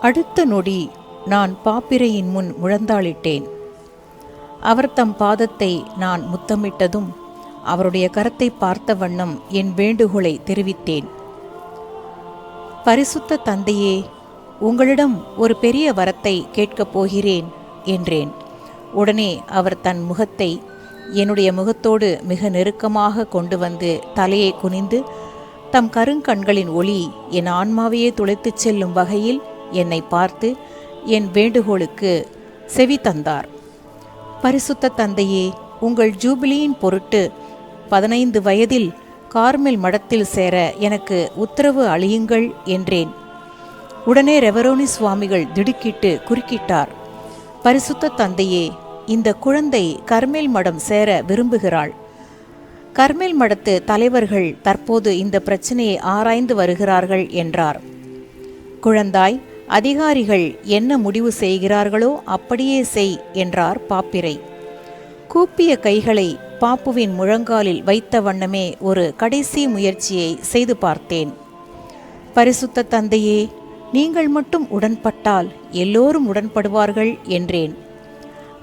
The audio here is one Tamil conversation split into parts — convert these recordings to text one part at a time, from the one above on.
அடுத்த நொடி நான் பாப்பிரையின் முன் முழந்தாளிட்டேன். அவர் தம் பாதத்தை நான் முத்தமிட்டதும் அவருடைய கரத்தை பார்த்த வண்ணம் என் வேண்டுகோளை தெரிவித்தேன். பரிசுத்த தந்தையே உங்களிடம் ஒரு பெரிய வரத்தை கேட்கப் போகிறேன் என்றேன். உடனே அவர் தன் முகத்தை என்னுடைய முகத்தோடு மிக நெருக்கமாக கொண்டு வந்து தலையை குனிந்து தம் கருங்கண்களின் ஒளி என் ஆன்மாவையே துளைத்துச் செல்லும் வகையில் என்னை பார்த்து என் வேண்டுகோளுக்கு செவி தந்தார். பரிசுத்த தந்தையே உங்கள் ஜூபிலியின் பொருட்டு பதினைந்து வயதில் கார்மெல் மடத்தில் சேர எனக்கு உத்தரவு அளியுங்கள் என்றேன். உடனே ரெவரோனி சுவாமிகள் திடுக்கிட்டு குறுக்கிட்டார். பரிசுத்த தந்தையே இந்த குழந்தை கர்மேல் மடம் சேர விரும்புகிறாள். கர்மேல் மடத்து தலைவர்கள் தற்போது இந்த பிரச்சனையை ஆராய்ந்து வருகிறார்கள் என்றார். குழந்தாய் அதிகாரிகள் என்ன முடிவு செய்கிறார்களோ அப்படியே செய் என்றார் பாப்பிரை. கூப்பிய கைகளை பாப்புவின் முழங்காலில் வைத்த வண்ணமே ஒரு கடைசி முயற்சியை செய்து பார்த்தேன். பரிசுத்த தந்தையே நீங்கள் மட்டும் உடன்பட்டால் எல்லோரும் உடன்படுவார்கள் என்றேன்.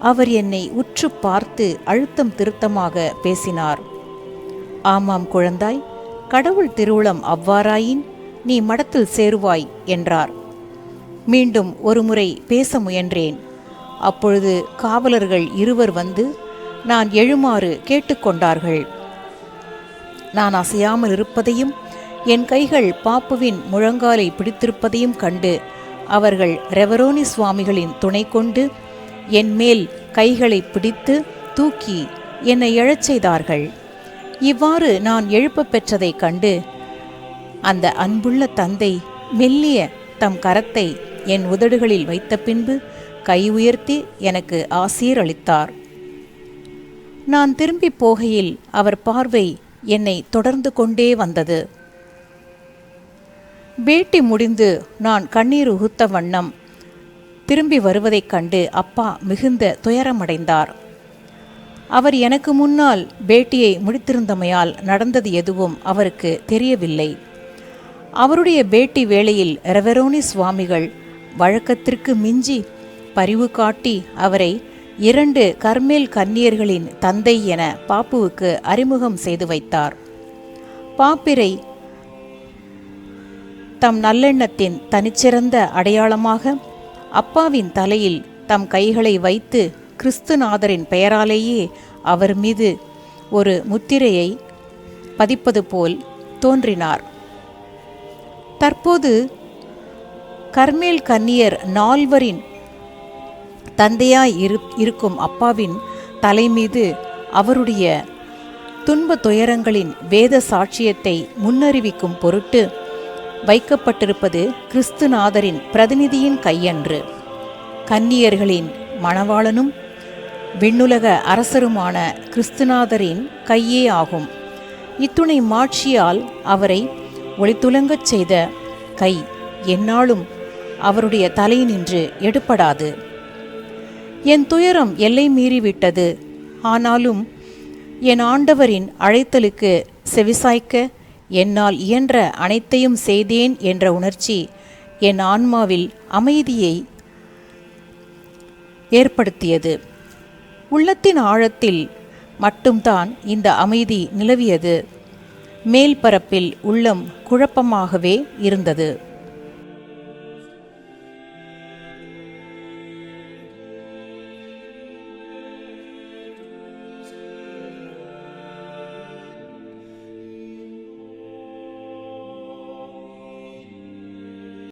அவர் என்னை உற்று பார்த்து அழுத்தம் திருத்தமாக பேசினார். ஆமாம் குழந்தாய் கடவுள் திருவுளம் அவ்வாறாயின் நீ மடத்தில் சேருவாய் என்றார். மீண்டும் ஒருமுறை பேச முயன்றேன். அப்பொழுது காவலர்கள் இருவர் வந்து நான் எழுமாறு கேட்டுக்கொண்டார்கள். நான் அசையாமல் இருப்பதையும் என் கைகள் பாப்புவின் முழங்காலை பிடித்திருப்பதையும் கண்டு அவர்கள் ரெவரோனி சுவாமிகளின் துணை கொண்டு என் மேல் கைகளை பிடித்து தூக்கி என்னை எழச் செய்தார்கள். இவ்வாறு நான் எழுப்பப் பெற்றதைக் கண்டு அந்த அன்புள்ள தந்தை மெல்லிய தம் கரத்தை என் உதடுகளில் வைத்த பின்பு கை உயர்த்தி எனக்கு ஆசீர் அளித்தார். நான் திரும்பி போகையில் அவர் பார்வை என்னை தொடர்ந்து கொண்டே வந்தது. பேட்டி முடிந்து நான் கண்ணீர் உகுத்த வண்ணம் திரும்பி வருவதைக் கண்டு அப்பா மிகுந்த துயரமடைந்தார். அவர் எனக்கு முன்னால் பேட்டியை முடித்திருந்தமையால் நடந்தது எதுவும் அவருக்கு தெரியவில்லை. அவருடைய பேட்டி வேளையில் ரெவரோனி சுவாமிகள் வழக்கத்திற்கு மிஞ்சி பரிவு காட்டி அவரை இரண்டு கர்மேல் கன்னியர்களின் தந்தை என பாப்புவுக்கு அறிமுகம் செய்து வைத்தார். பாப்பிரை தம் நல்லெண்ணத்தின் தனிச்சிறந்த அடையாளமாக அப்பாவின் தலையில் தம் கைகளை வைத்து கிறிஸ்துநாதரின் பெயராலேயே அவர் மீது ஒரு முத்திரையை பதிப்பது போல் தோன்றினார். தற்போது கர்மேல் கன்னியர் நால்வரின் தந்தையாய் இரு இருக்கும் அப்பாவின் தலைமீது அவருடைய துன்ப துயரங்களின் வேத சாட்சியத்தை முன்னறிவிக்கும் பொருட்டு வைக்கப்பட்டிருப்பது கிறிஸ்துநாதரின் பிரதிநிதியின் கையன்று. கன்னியர்களின் மணவாளனும் விண்ணுலக அரசருமான கிறிஸ்துநாதரின் கையே ஆகும். இத்துணை மாட்சியால் அவரை ஒளித்துலங்கச் செய்த கை என்னாலும் அவருடைய தலையினின்று எடுப்படாது என் துயரம் எல்லை மீறிவிட்டது. ஆனாலும் என் ஆண்டவரின் அழைத்தலுக்கு செவிசாய்க்க என்னால் இயன்ற அனைத்தையும் செய்தேன் என்ற உணர்ச்சி என் ஆன்மாவில் அமைதியை ஏற்படுத்தியது. உள்ளத்தின் ஆழத்தில் மட்டும்தான் இந்த அமைதி நிலவியது. மேல் பரப்பில் உள்ளம் குழப்பமாகவே இருந்தது.